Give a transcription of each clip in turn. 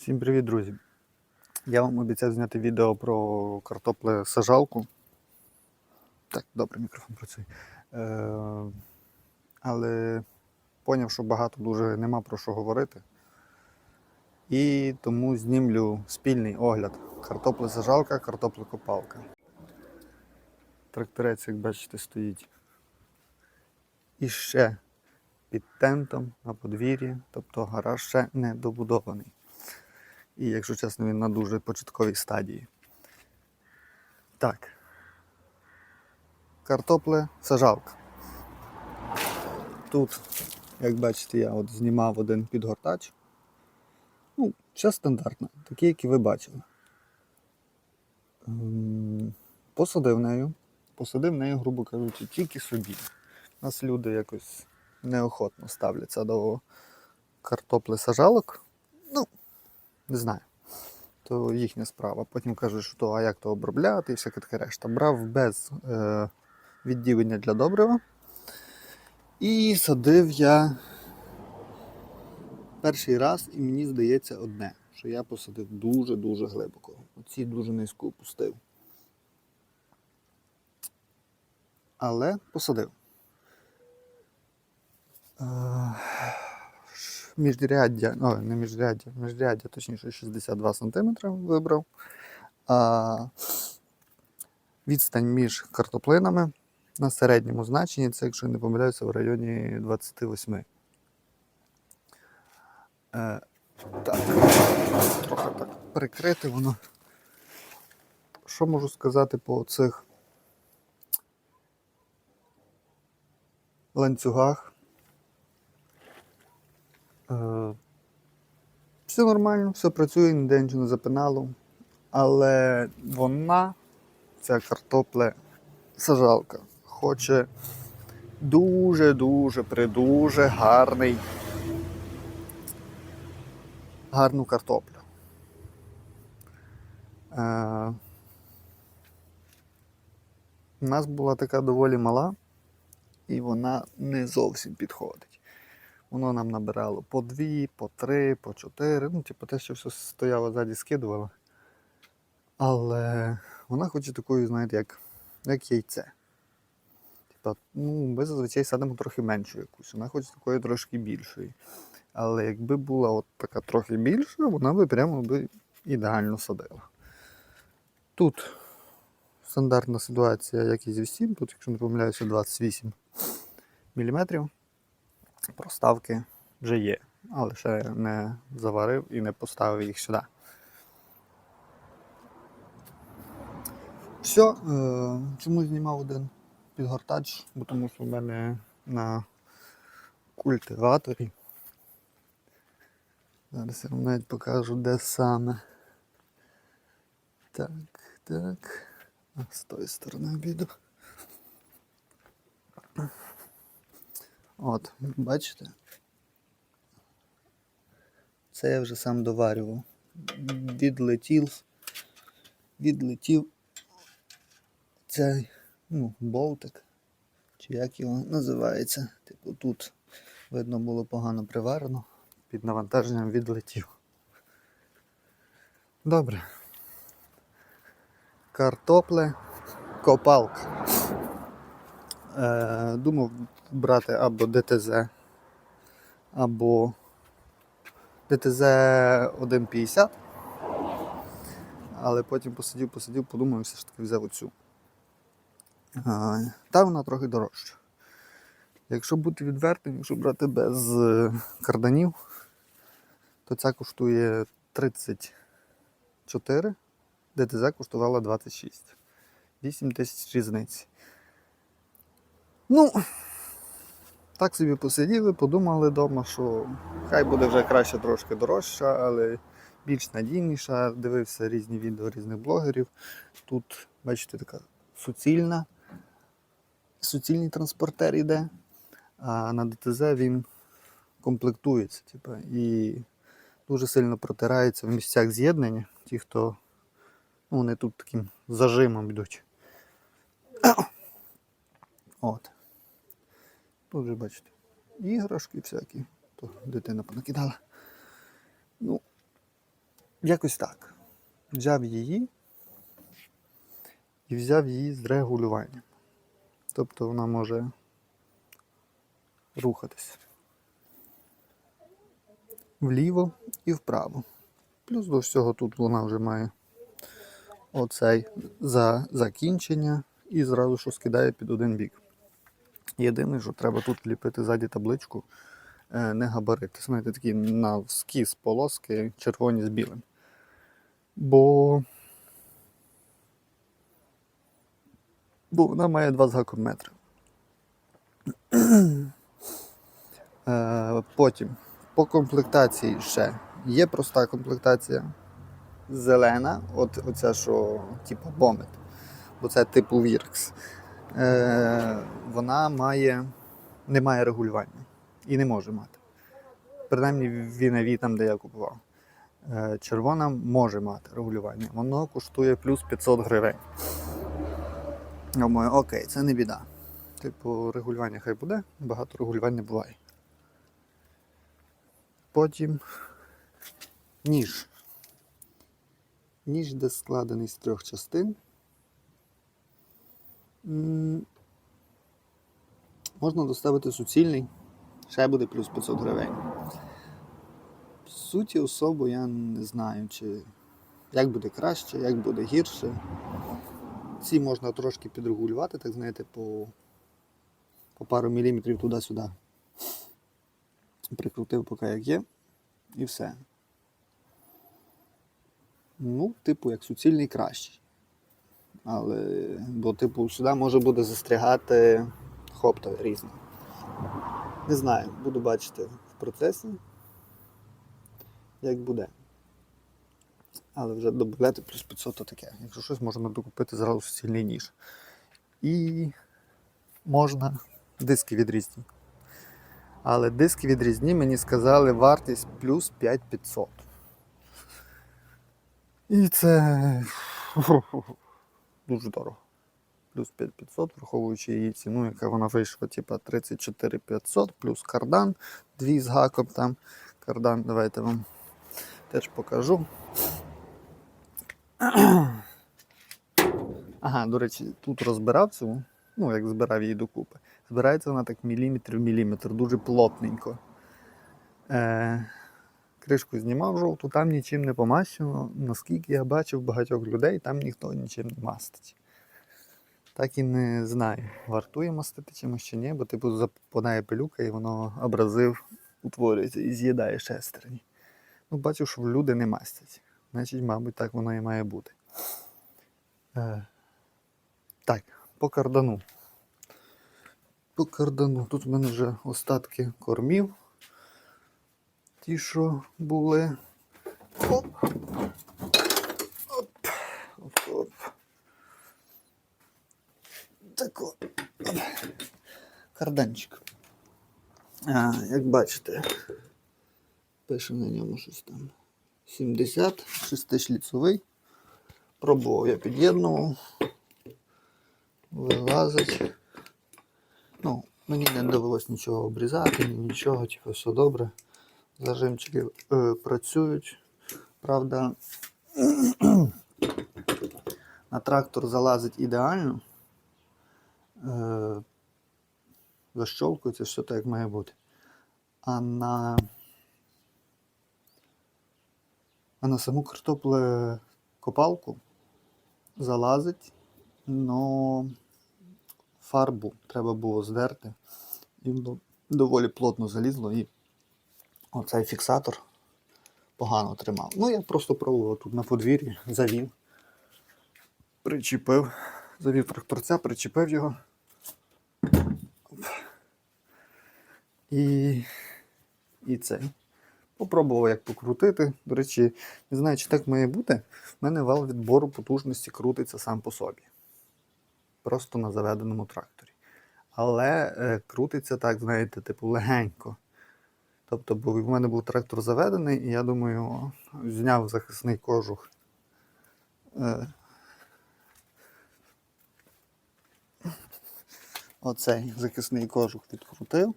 Всім привіт, друзі! Я вам обіцяв зняти відео про картопле сажалку. Так, добре, мікрофон працює. Е, але поняв, що багато дуже нема про що говорити. І тому знімлю спільний огляд. Картопля сажалка, картопля копалка. Тракторець, як бачите, стоїть. І ще під тентом на подвір'ї, тобто гараж ще не добудований. І, якщо чесно, він на дуже початковій стадії. Так. Картопле сажалка. Тут, як бачите, я от знімав один підгортач. Ну, все стандартно, такі, які ви бачили. Ем, Посадив нею. Посадив нею, грубо кажучи, тільки собі. У нас люди якось неохотно ставляться до картопли сажалок. Не знаю. То їхня справа. Потім кажуть, що то, а як то обробляти і всяке таке решта. Брав без е, відділення для добрива. І садив я перший раз, і мені здається одне, що я посадив дуже-дуже глибоко. Оці дуже низько опустив. Але посадив. Е, міжряддя, о, не міжряддя, міжряддя, точніше 62 см вибрав. А відстань між картоплинами на середньому значенні, це, якщо не помиляюся, в районі 28. Е, так, трохи так прикрити воно. Що можу сказати по цих ланцюгах? Е, Все нормально, все працює, ніде нічого не запинало. Але вона, ця картопля, сажалка, хоче дуже-дуже придуже гарний, гарну картоплю. Е, у нас була така доволі мала, і вона не зовсім підходить. Воно нам набирало по дві, по три, по чотири. Ну, типу, те, що все стояло ззаді, скидувало. Але вона хоче такою, знаєте, як, як яйце. Типа, ну, ми зазвичай садимо трохи меншу якусь. Вона хоче такої трошки більшої. Але якби була от така трохи більша, вона би прямо би ідеально садила. Тут стандартна ситуація, як і зі всім, тут, якщо не помиляюся, 28 мм проставки вже є, але ще не заварив і не поставив їх сюди. Все, е, чому знімав один підгортач? Бо тому що в мене на культиваторі. Зараз я вам навіть покажу, де саме. Так, так. З тої сторони обіду. От, бачите? Це я вже сам доварював. Відлетів, відлетів цей ну, болтик, чи як його називається. Типу тут видно було погано приварено, під навантаженням відлетів. Добре. Картопле, копалка. Е, думав брати або ДТЗ, або ДТЗ 1.50. Але потім посидів, посидів, подумав і все ж таки взяв оцю. А, Та вона трохи дорожча. Якщо бути відвертим, якщо брати без е, карданів, то ця коштує 34, ДТЗ коштувала 26. 8 тисяч різниці. Ну, так собі посиділи, подумали вдома, що хай буде вже краще трошки дорожча, але більш надійніша. Дивився різні відео різних блогерів. Тут, бачите, така суцільна, суцільний транспортер йде, а на ДТЗ він комплектується. Типу, і дуже сильно протирається в місцях з'єднання. Ті, хто ну, вони тут таким зажимом йдуть. Тут вже бачите, іграшки всякі, то дитина понакидала. Ну, якось так. Взяв її і взяв її з регулюванням. Тобто вона може рухатись вліво і вправо. Плюс до всього тут вона вже має оцей за закінчення і зразу що скидає під один бік. Єдине, що треба тут вліпити ззаді табличку е, не габарити. Знаєте, такі навскіз полоски червоні з білим. Бо. Бо вона має два з гаком метри. Е, Потім по комплектації ще є проста комплектація зелена, от оця, що типу бомет, бо це типу Віркс. Е, вона має, не має регулювання і не може мати. Принаймні в Вінаві, там, де я купував. Е, червона може мати регулювання. Воно коштує плюс 500 гривень. Думаю, окей, це не біда. Типу, регулювання хай буде, багато регулювання буває. Потім ніж. Ніж, де складений з трьох частин. Можна доставити суцільний, ще буде плюс 500 гривень. Суті, особо я не знаю, чи як буде краще, як буде гірше. Ці можна трошки підрегулювати, так знаєте, по, по пару міліметрів туди-сюди. Прикрутив поки як є, і все. Ну, типу, як суцільний кращий. Але, бо, типу, сюди може буде застрягати хопта різно. Не знаю, буду бачити в процесі, як буде. Але вже додати плюс 500 то таке. Якщо щось, можна докупити зразу суцільний ніж. І можна диски відрізні. Але диски відрізні мені сказали вартість плюс 5500. І це дуже дорого. Плюс 5500, враховуючи її ціну, яка вона вийшла, типа 34 500, плюс кардан, дві з гаком там. Кардан, давайте вам теж покажу. Ага, до речі, тут розбирав цю, ну як збирав її докупи. Збирається вона так міліметр в міліметр, дуже плотненько. Е, кришку знімав жовту, там нічим не помащено. Наскільки я бачив багатьох людей, там ніхто нічим не мастить. Так і не знаю, вартує мастити чимось чи ні, бо типу западає пилюка і воно абразив утворюється і з'їдає шестерні. Ну, бачу, що люди не мастять. Значить, мабуть, так воно і має бути. Е, так, по кардану. По кардану. Тут в мене вже остатки кормів. Ті, що були. Оп. Оп. Оп. Оп. Так от. Карданчик. А, як бачите, пише на ньому щось там. 70, шестишліцовий. Пробував я під'єднував. Вилазить. Ну, мені не довелось нічого обрізати, нічого, типу, все добре. Зажимчики е, працюють. Правда, на трактор залазить ідеально. Е, защолкується, все так, як має бути. А на, а на саму картопле копалку залазить, но фарбу треба було здерти. І доволі плотно залізло і оцей фіксатор погано тримав. Ну, я просто пробував тут на подвір'ї, завів, причепив, завів тракторця, причепив його. І, і це. Попробував як покрутити. До речі, не знаю, чи так має бути. В мене вал відбору потужності крутиться сам по собі. Просто на заведеному тракторі. Але е, крутиться так, знаєте, типу легенько. Тобто, в мене був трактор заведений, і я думаю, зняв захисний кожух. Е, оцей захисний кожух відкрутив.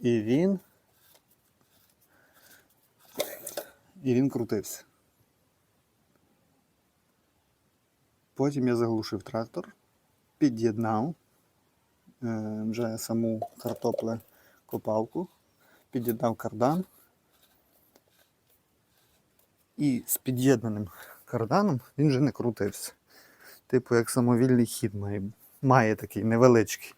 І він. І він крутився. Потім я заглушив трактор, під'єднав е, вже саму картопле копалку, під'єднав кардан. І з під'єднаним карданом він вже не крутився. Типу, як самовільний хід має, має такий невеличкий.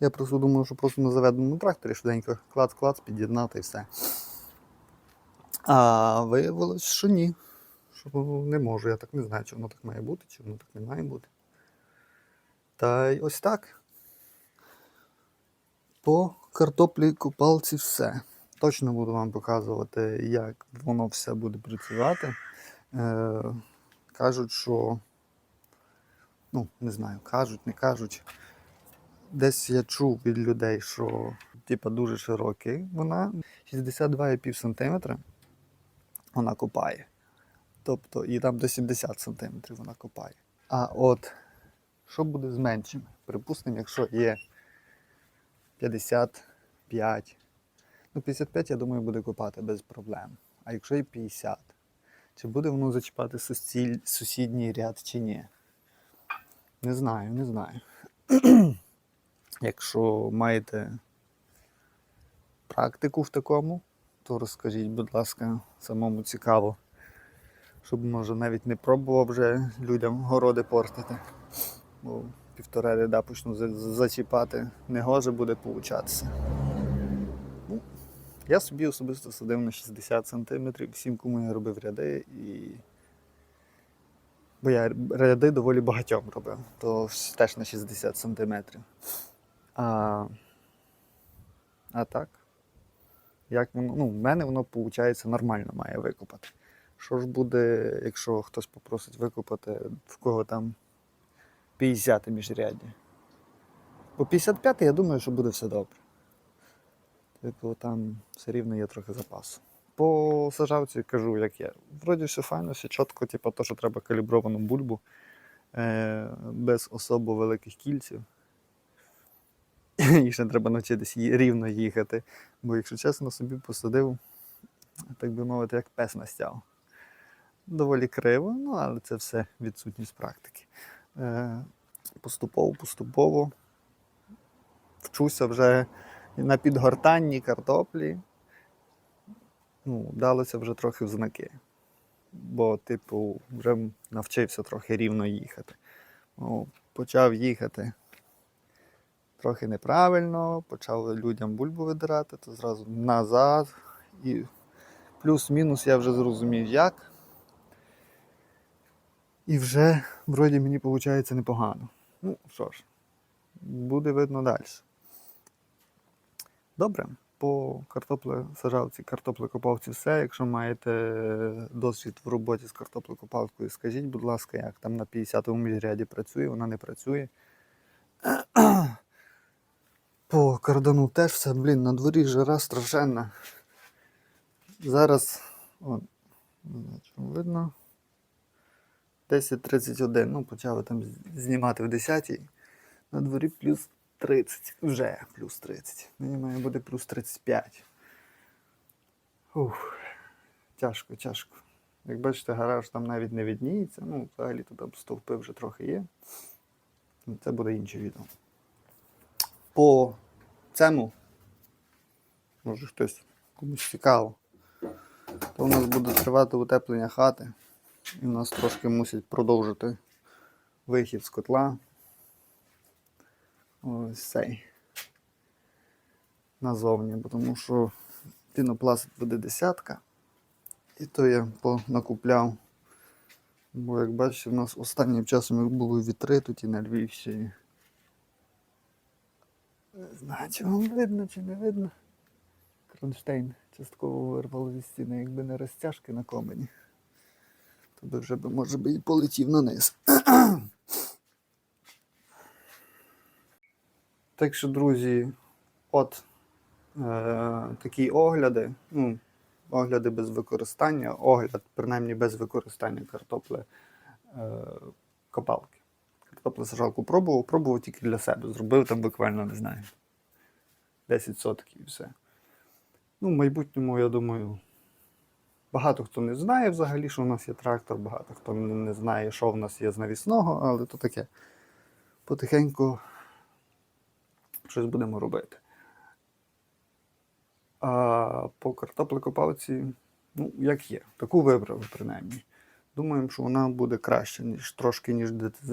Я просто думав, що просто на заведеному тракторі швиденько клац-клац, під'єднав та і все. А виявилось, що ні. Що не можу. Я так не знаю, чи воно так має бути, чи воно так не має бути. Та й ось так. По картоплі копалці все. Точно буду вам показувати, як воно все буде працювати. Е, кажуть, що. Ну, не знаю, кажуть, не кажуть. Десь я чув від людей, що типа дуже широкий вона 62,5 см вона копає. Тобто і там до 70 см вона копає. А от що буде з меншими? Припустимо, якщо є 55. Ну, 55, я думаю, буде копати без проблем. А якщо є 50, чи буде воно зачіпати сусіль- сусідній ряд чи ні? Не знаю, не знаю. Якщо маєте практику в такому, то розкажіть, будь ласка, самому цікаво, щоб може навіть не пробував вже людям городи портити. Півтора ряда почну за- за- зачіпати, не гоже буде получатися. Ну, я собі особисто садив на 60 см, всім, кому я робив ряди, і бо я ряди доволі багатьом робив, то теж на 60 см. А, а так, як воно, ну, в мене воно виходить нормально має викопати. Що ж буде, якщо хтось попросить викопати, в кого там 50 міжряддя? По 55 я думаю, що буде все добре. Типу там все рівно є трохи запасу. По сажавці кажу, як є. Вроді все файно, все чітко, типу, то, що треба калібровану бульбу е- без особо великих кільців. І ще треба навчитись рівно їхати. Бо, якщо чесно, собі посадив, так би мовити, як пес настяв. Доволі криво, ну але це все відсутність практики. Е, поступово, поступово вчуся вже на підгортанні картоплі. Ну, далося вже трохи в знаки. Бо, типу, вже навчився трохи рівно їхати. Ну, почав їхати трохи неправильно, почав людям бульбу видирати, то зразу назад. І плюс-мінус я вже зрозумів як. І вже вроді мені виходить непогано. Ну що ж, буде видно далі. Добре, по картоплесажавці, картоплекопалці все. Якщо маєте досвід в роботі з картоплекопалкою, скажіть, будь ласка, як там на 50-му міжряді працює, вона не працює. По кардану теж все, блін, на дворі жара страшенна. Зараз, о, не знаю, чи видно. 10.31, ну почали там знімати в 10 На дворі плюс 30, вже плюс 30. Мені має бути плюс 35. Ух, тяжко, тяжко. Як бачите, гараж там навіть не відніється. Ну, взагалі тут там стовпи вже трохи є. Ну, Це буде інше відео. По цьому, може хтось комусь цікаво, то у нас буде тривати утеплення хати. І нас трошки мусять продовжити вихід з котла. Ось цей. Назовні, тому що пінопласт буде десятка. І то я понакупляв. Бо як бачите, в нас останнім часом як були вітри тут і на Львівщині. Не знаю, чи вам видно, чи не видно. Кронштейн частково вирвало зі стіни, якби не розтяжки на комені то би вже може би і полетів на низ. так що, друзі, от е, такі огляди. Ну, огляди без використання, огляд, принаймні без використання картопле е, копалки. Картоплесажалку пробував, пробував тільки для себе. Зробив там буквально, не знаю, 10 сотків і все. Ну, в майбутньому, я думаю, багато хто не знає взагалі, що в нас є трактор, багато хто не знає, що в нас є з навісного, але то таке. Потихеньку щось будемо робити. А по картоплекопалці, ну, як є, таку вибрали принаймні. Думаємо, що вона буде краще, ніж трошки, ніж ДТЗ.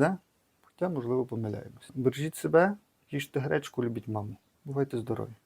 Хоча, можливо, помиляємося. Бережіть себе, їжте гречку, любіть маму. Бувайте здорові!